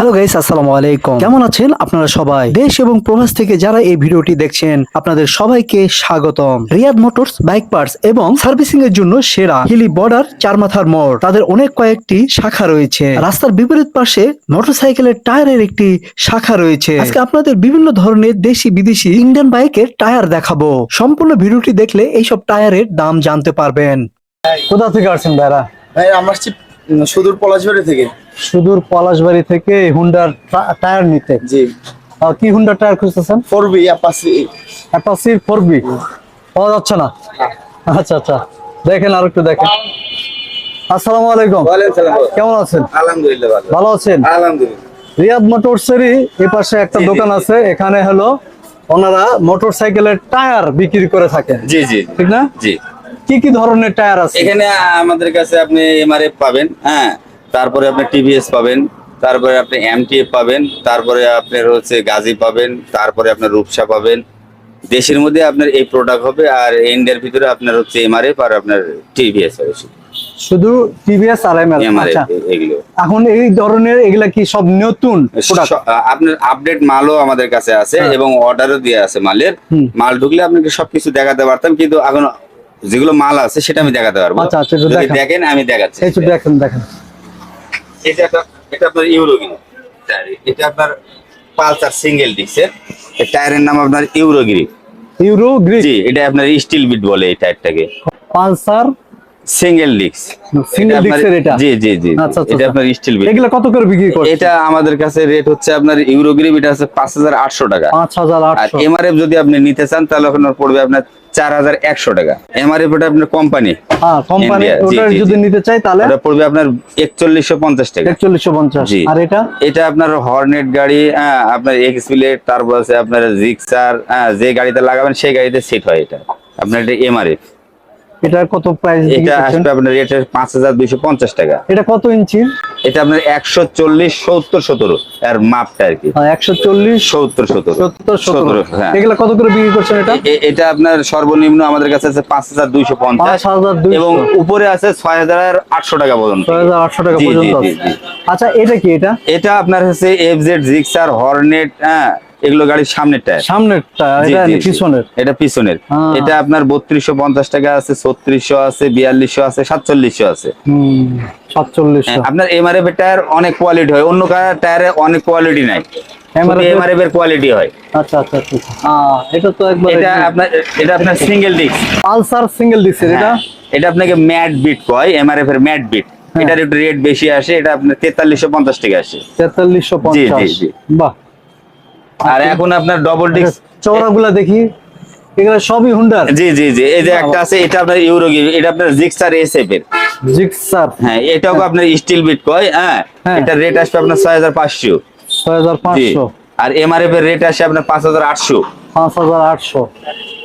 Hello guys আসসালামু আলাইকুম। কেমন আছেন আপনারা সবাই? দেশ এবং প্রবাস থেকে যারা এই ভিডিওটি দেখছেন, আপনাদের সবাইকে স্বাগতম। রিয়াদ মোটরস, বাইক পার্টস এবং সার্ভিসিং এর জন্য সেরা হিলি বর্ডার চারমাথার মোড়, তাদের অনেক কয়েকটি শাখা রয়েছে। রাস্তার বিপরীত পাশে মোটরসাইকেলের টায়ারের একটি শাখা রয়েছে। আজকে আপনাদের বিভিন্ন ধরনের দেশি বিদেশি ইন্ডিয়ান বাইকের টায়ার দেখাবো। সম্পূর্ণ ভিডিওটি দেখলে এইসব টায়ারের দাম জানতে পারবেন। কোথা থেকে আসছেন ভাইরা? ভাই, আমরা সুদূর পলাশবাড়ি থেকে? সুদূর পলাশবাড়ি থেকে হুন্ডার টায়ার নিতে। জি। কি হুন্ডা টায়ার খুঁজতেছেন? ফোর বি আপাসি অ্যাপাসির ফোর বি পাওয়া যাচ্ছে না? আচ্ছা আচ্ছা। দেখেন আর একটু দেখেন। আসসালামু আলাইকুম। কেমন আছেন? আলহামদুলিল্লাহ ভালো। আছেন? আলহামদুলিল্লাহ। রিয়াদ মোটরসেরই এ পাশে একটা দোকান আছে। এখানে হলো ওনারা মোটরসাইকেলের টায়ার বিক্রি করে থাকেন। জি জি। ঠিক না? জি। কি কি ধরনের টায়ার আছে? এখানে আমাদের কাছে আপনি এমআরএফ পাবেন হ্যাঁ। তারপরে আপনি টিভিএস পাবেন তারপরে আপনি এমটিএফ পাবেন তারপরে আপনার হচ্ছে গাজী পাবেন তারপরে আপনার রূপসা পাবেন। দেশের মধ্যে আপনার এই প্রোডাক্ট হবে আর ইন্ডিয়ার ভিতরে আপনার হচ্ছে এমআরএফ আর আপনার টিভিএস হবে শুধু। টিভিএস আর এম এমআরএফ আচ্ছা। এগুলো। এখন এই ধরনের এগুলা কি সব নতুন আপনার আপডেট মালও আমাদের কাছে আছে হ্যাঁ। এবং অর্ডারও দিয়ে আছে মালের। মাল ঢুকলে আপনাকে সবকিছু দেখাতে পারতাম কিন্তু এখন যেগুলো মাল আছে সেটা আমি দেখাতে পারব। আচ্ছা, আচ্ছা, যদি দেখেন। আমি দেখাচ্ছি। একটু দেখেন দেখেন। এটা এটা আপনার ইউরোগিরি এটা আপনার পালসার সিঙ্গেল ডিস্কের। এই টায়ারের নাম আপনার ইউরোগ্রিপ ইউরো গ্রিজ জি এটা আপনার স্টিল বিট বলে এই টায়ারটাকে। Pulsar single disc Single disc এটা? জি জি জি আচ্ছা, আচ্ছা, এটা আচ্ছা। আপনার স্টিল বিট এগুলা কত করে বিক্রি করছে এটা আমাদের কাছে রেট হচ্ছে আপনার ইউরোগিরি এটা হচ্ছে পাঁচ হাজার আটশো টাকা। পাঁচ হাজার আর এমআরএফ যদি আপনি নিতে চান তাহলে ওখানে পড়বে আপনার চার হাজার একশো টাকা। এমআরএফ ওটা আপনার কোম্পানি হ্যাঁ কোম্পানি ওটা যদি নিতে চাই তাহলে ওটা পড়বে আপনার একচল্লিশশো পঞ্চাশ টাকা। একচল্লিশশো পঞ্চাশ। জি। আর এটা? এটা আপনার হর্নেট গাড়ি হ্যাঁ আপনার এক্স প্লেট তারপর আছে আপনার জিক্সার হ্যাঁ যে গাড়িতে লাগাবেন সেই গাড়িতে সেট হয় এটা। আপনার এটা এমআরএফ এটার কত প্রাইস এটা আসবে আপনার দুইশো পঞ্চাশ টাকা। এটা কত ইঞ্চি এটা আপনার একশো চল্লিশ সত্তর সতেরো আর মাপটা আর কি। একশো চল্লিশ সত্তর সতেরো। সত্তর সতেরো। সতেরো, হ্যাঁ। এগুলা কত করে বিক্রি করছেন এটা? এটা আপনার সর্বনিম্ন আমাদের কাছে আছে পাঁচ হাজার দুইশো পঞ্চাশ। পাঁচ হাজার দুইশো। এবং উপরে আছে ছয় হাজার আটশো টাকা পর্যন্ত। ছয় হাজার আটশো টাকা জি, জি, পর্যন্ত। আচ্ছা এটা কি এটা? এটা আপনার হচ্ছে এফ জেড জিক্সার হর্নেট হ্যাঁ। এগুলো গাড়ির সামনের টায়ার এটা জি, জি। পিছনের? এটা পিছনের। হ্যাঁ। এটা আপনার বত্রিশশো পঞ্চাশ টাকা আছে ছত্রিশশো আছে বিয়াল্লিশশো আছে সাতচল্লিশশো আছে। সাতচল্লিশশো। হ্যাঁ, আপনার এমআরএফ এর টায়ার অনেক কোয়ালিটি হয় অন্য টায়ারে অনেক কোয়ালিটি নাই। MRF এমআরএফ এর কোয়ালিটি হয়। আচ্ছা আচ্ছা আচ্ছা। এটা তো একবার এটা আপনার এটা আপনার সিঙ্গেল ডিস্ক পালসার সিঙ্গেল ডিস্কের এটা? এটা আপনাকে ম্যাট বিট কয় এমআরএফ এর ম্যাট বিট। হ্যাঁ। এটার একটু রেট বেশি আসে এটা আপনার তেতাল্লিশশো পঞ্চাশ টাকা আসে। তেতাল্লিশশো পঞ্চাশ। বাহ। আর এখন আপনার ডবল ডিস্ক চওড়াগুলো দেখি। এগুলো সবই হুন্ডার? জি জি জি। এই যে একটা আছে এটা আপনার ইউরো এটা আপনার জিক্সার এসএফ এর জিক্সার হ্যাঁ এটাও হ্যাঁ। আপনার স্টিল বিট কয় হ্যাঁ? হ্যাঁ। এটা রেট আসবে আপনার 6500 6500 আর এমআরএফ এর রেট আসবে আপনার 5800 5800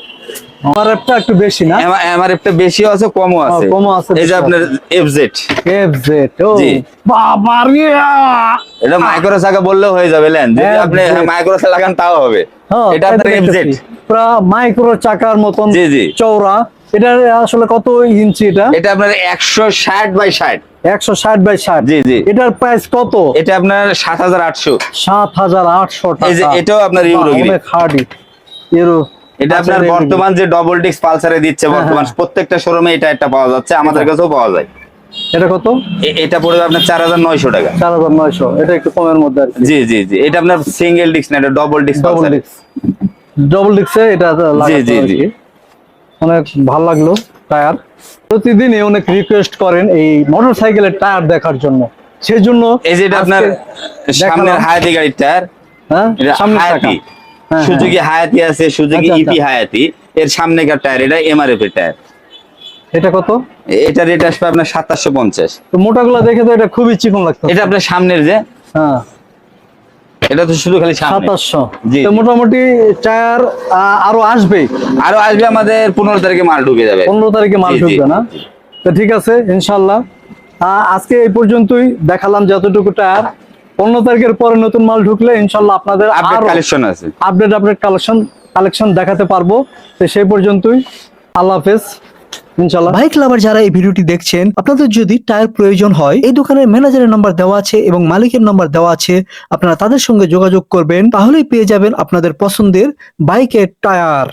এমআরএফটা একটু বেশি না? এমআরএফটা বেশিও আছে কমও হ্যাঁ, আছে। কমও আছে এই যে আপনার এফজেড এফজেড ও। বাবা রে এটা মাইক্রো চাকা বললেও হয়ে যাবে লেন। যদি হ্যাঁ, আপনি হ্যাঁ, মাইক্রো চাকা লাগান তাও হবে। এটা আপনার এফজেড পুরো মাইক্রো চাকার মতন জি জি। চওড়া। এটা আসলে কত ইঞ্চি এটা? এটা আপনার 160 বাই 60 160 বাই 60 জি জি। এটার প্রাইস কত? এটা আপনার 7800 7800 টাকা এই যে এটাও আপনার ইউরো গ্রিপ ইউরো এটা আপনার। বর্তমান যে ডবল ডিস্ক পালসারে দিচ্ছে হ্যাঁ, বর্তমান হ্যাঁ। প্রত্যেকটা শোরুমে এটা একটা পাওয়া যাচ্ছে আমাদের কাছেও পাওয়া যায়। এটা কত? এটা পড়বে আপনার চার হাজার নয়শো টাকা। চার হাজার নয়শো। এটা একটু কমের মধ্যে জি জি জি। এটা আপনার সিঙ্গেল ডিস্ক না এটা ডবল ডিস্ক ডবল ডিক্স ডবল ডিক্সে এটা লাগাতে জি, জি। অনেক ভালো লাগল টায়ার। প্রতিদিনই অনেক রিকোয়েস্ট করেন এই মোটরসাইকেলের টায়ার দেখার জন্য। সেজন্য এই যে এটা আপনার সামনের। হায়াতি গাড়ির টায়ার হ্যাঁ? সামনে সুজুকি হায়াতি আছে সুজুকি আচ্ছা, ইপি আচ্ছা। হায়াতি। এর সামনেকার টায়ার এটা এমআরএফ এর টায়ার। এটা কত? এটা রেট আসবে আপনার সাতাশশো পঞ্চাশ। তো মোটাগুলো দেখে তো এটা খুবই চিকন লাগতো এটা আপনার সামনের যে? হ্যাঁ। এটা তো শুধু খালি সামনে। সাতাশশো। তো মোটামুটি টায়ার আরও আসবে? আরও আসবে আমাদের পনেরো তারিখে মাল ঢুকে যাবে। পনেরো তারিখে মাল ঢুকবে না? তো ঠিক আছে ইনশাল্লাহ। আজকে এই পর্যন্তই দেখালাম যতটুকু টায়ার। পনেরো তারিখের পরে নতুন মাল ঢুকলে ইনশাল্লাহ আপনাদের আপডেট কালেকশন আছে। আপডেট আপডেট কালেকশন কালেকশন দেখাতে পারব। তো সেই পর্যন্তই। আল্লাহ হাফেজ। ইনশাল্লাহ। বাইক লাভার যারা এই ভিডিওটি দেখছেন আপনাদের যদি টায়ার প্রয়োজন হয় এই দোকানের ম্যানেজারের নাম্বার দেওয়া আছে এবং মালিকের নাম্বার দেওয়া আছে আপনারা তাদের সঙ্গে যোগাযোগ করবেন তাহলেই পেয়ে যাবেন আপনাদের পছন্দের বাইকের টায়ার